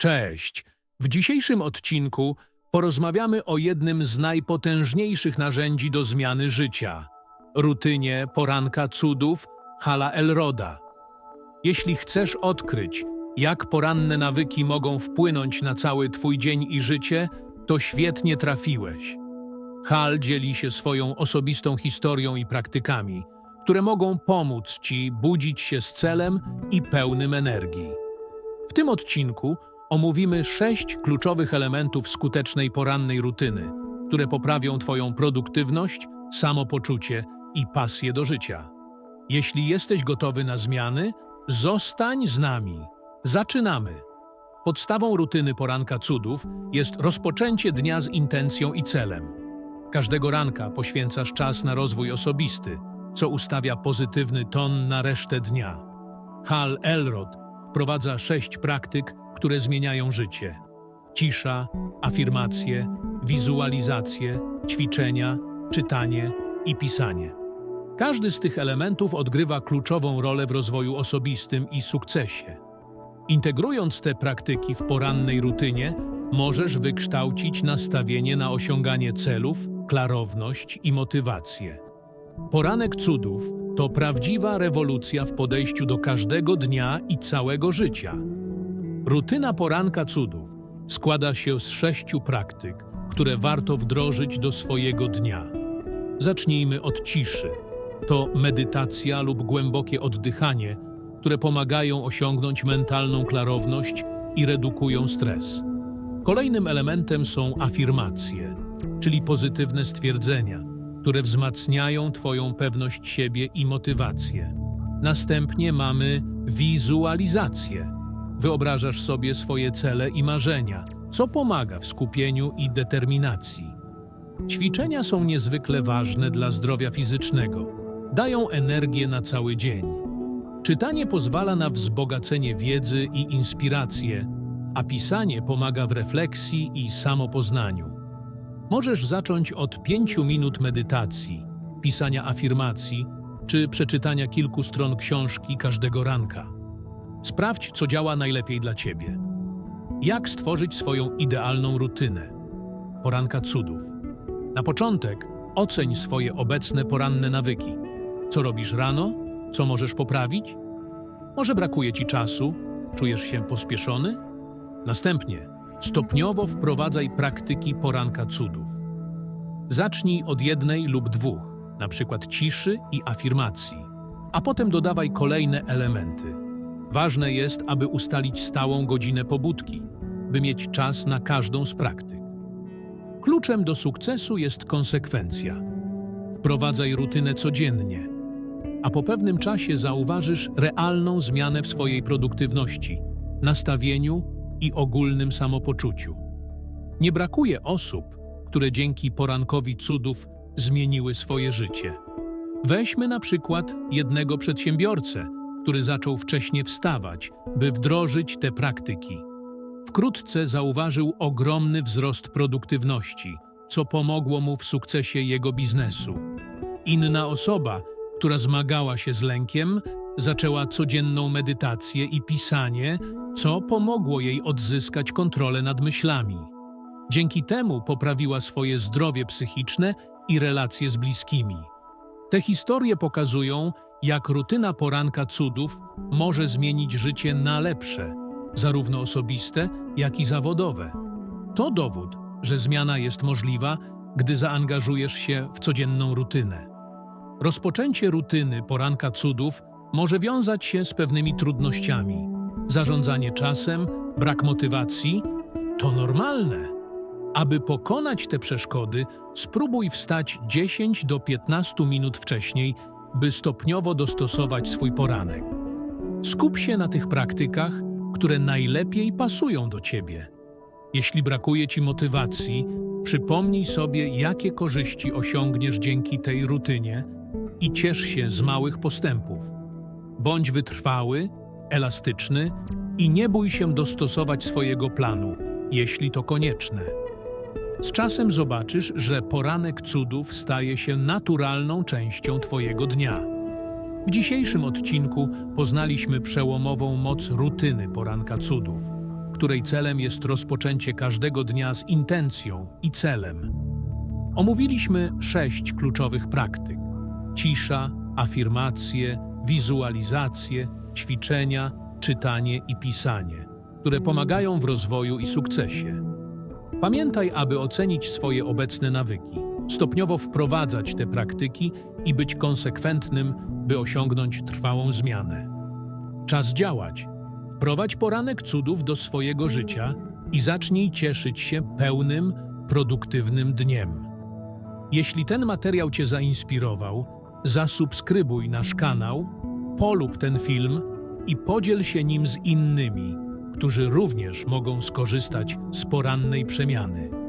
Cześć! W dzisiejszym odcinku porozmawiamy o jednym z najpotężniejszych narzędzi do zmiany życia rutynie poranka cudów Hala Elroda. Jeśli chcesz odkryć, jak poranne nawyki mogą wpłynąć na cały Twój dzień i życie, to świetnie trafiłeś. Hal dzieli się swoją osobistą historią i praktykami, które mogą pomóc Ci budzić się z celem i pełnym energii. W tym odcinku omówimy sześć kluczowych elementów skutecznej porannej rutyny, które poprawią Twoją produktywność, samopoczucie i pasję do życia. Jeśli jesteś gotowy na zmiany, zostań z nami. Zaczynamy. Podstawą rutyny poranka cudów jest rozpoczęcie dnia z intencją i celem. Każdego ranka poświęcasz czas na rozwój osobisty, co ustawia pozytywny ton na resztę dnia. Hal Elrod wprowadza sześć praktyk, które zmieniają życie. Cisza, afirmacje, wizualizacje, ćwiczenia, czytanie i pisanie. Każdy z tych elementów odgrywa kluczową rolę w rozwoju osobistym i sukcesie. Integrując te praktyki w porannej rutynie, możesz wykształcić nastawienie na osiąganie celów, klarowność i motywację. Poranek cudów to prawdziwa rewolucja w podejściu do każdego dnia i całego życia. Rutyna poranka cudów składa się z sześciu praktyk, które warto wdrożyć do swojego dnia. Zacznijmy od ciszy. To medytacja lub głębokie oddychanie, które pomagają osiągnąć mentalną klarowność i redukują stres. Kolejnym elementem są afirmacje, czyli pozytywne stwierdzenia, które wzmacniają Twoją pewność siebie i motywację. Następnie mamy wizualizację. Wyobrażasz sobie swoje cele i marzenia, co pomaga w skupieniu i determinacji. Ćwiczenia są niezwykle ważne dla zdrowia fizycznego. Dają energię na cały dzień. Czytanie pozwala na wzbogacenie wiedzy i inspirację, a pisanie pomaga w refleksji i samopoznaniu. Możesz zacząć od pięciu minut medytacji, pisania afirmacji czy przeczytania kilku stron książki każdego ranka. Sprawdź, co działa najlepiej dla Ciebie. Jak stworzyć swoją idealną rutynę? Poranka cudów. Na początek oceń swoje obecne poranne nawyki. Co robisz rano? Co możesz poprawić? Może brakuje Ci czasu? Czujesz się pospieszony? Następnie stopniowo wprowadzaj praktyki poranka cudów. Zacznij od jednej lub dwóch, na przykład ciszy i afirmacji, a potem dodawaj kolejne elementy. Ważne jest, aby ustalić stałą godzinę pobudki, by mieć czas na każdą z praktyk. Kluczem do sukcesu jest konsekwencja. Wprowadzaj rutynę codziennie, a po pewnym czasie zauważysz realną zmianę w swojej produktywności, nastawieniu i ogólnym samopoczuciu. Nie brakuje osób, które dzięki porankowi cudów zmieniły swoje życie. Weźmy na przykład jednego przedsiębiorcę, który zaczął wcześnie wstawać, by wdrożyć te praktyki. Wkrótce zauważył ogromny wzrost produktywności, co pomogło mu w sukcesie jego biznesu. Inna osoba, która zmagała się z lękiem, zaczęła codzienną medytację i pisanie, co pomogło jej odzyskać kontrolę nad myślami. Dzięki temu poprawiła swoje zdrowie psychiczne i relacje z bliskimi. Te historie pokazują, jak rutyna poranka cudów może zmienić życie na lepsze, zarówno osobiste, jak i zawodowe. To dowód, że zmiana jest możliwa, gdy zaangażujesz się w codzienną rutynę. Rozpoczęcie rutyny poranka cudów może wiązać się z pewnymi trudnościami. Zarządzanie czasem, brak motywacji to normalne. Aby pokonać te przeszkody, spróbuj wstać 10 do 15 minut wcześniej, by stopniowo dostosować swój poranek. Skup się na tych praktykach, które najlepiej pasują do Ciebie. Jeśli brakuje Ci motywacji, przypomnij sobie, jakie korzyści osiągniesz dzięki tej rutynie i ciesz się z małych postępów. Bądź wytrwały, elastyczny i nie bój się dostosować swojego planu, jeśli to konieczne. Z czasem zobaczysz, że poranek cudów staje się naturalną częścią Twojego dnia. W dzisiejszym odcinku poznaliśmy przełomową moc rutyny poranka cudów, której celem jest rozpoczęcie każdego dnia z intencją i celem. Omówiliśmy sześć kluczowych praktyk: cisza, afirmacje, wizualizacje, ćwiczenia, czytanie i pisanie, które pomagają w rozwoju i sukcesie. Pamiętaj, aby ocenić swoje obecne nawyki, stopniowo wprowadzać te praktyki i być konsekwentnym, by osiągnąć trwałą zmianę. Czas działać. Wprowadź poranek cudów do swojego życia i zacznij cieszyć się pełnym, produktywnym dniem. Jeśli ten materiał Cię zainspirował, zasubskrybuj nasz kanał, polub ten film i podziel się nim z innymi, którzy również mogą skorzystać z porannej przemiany.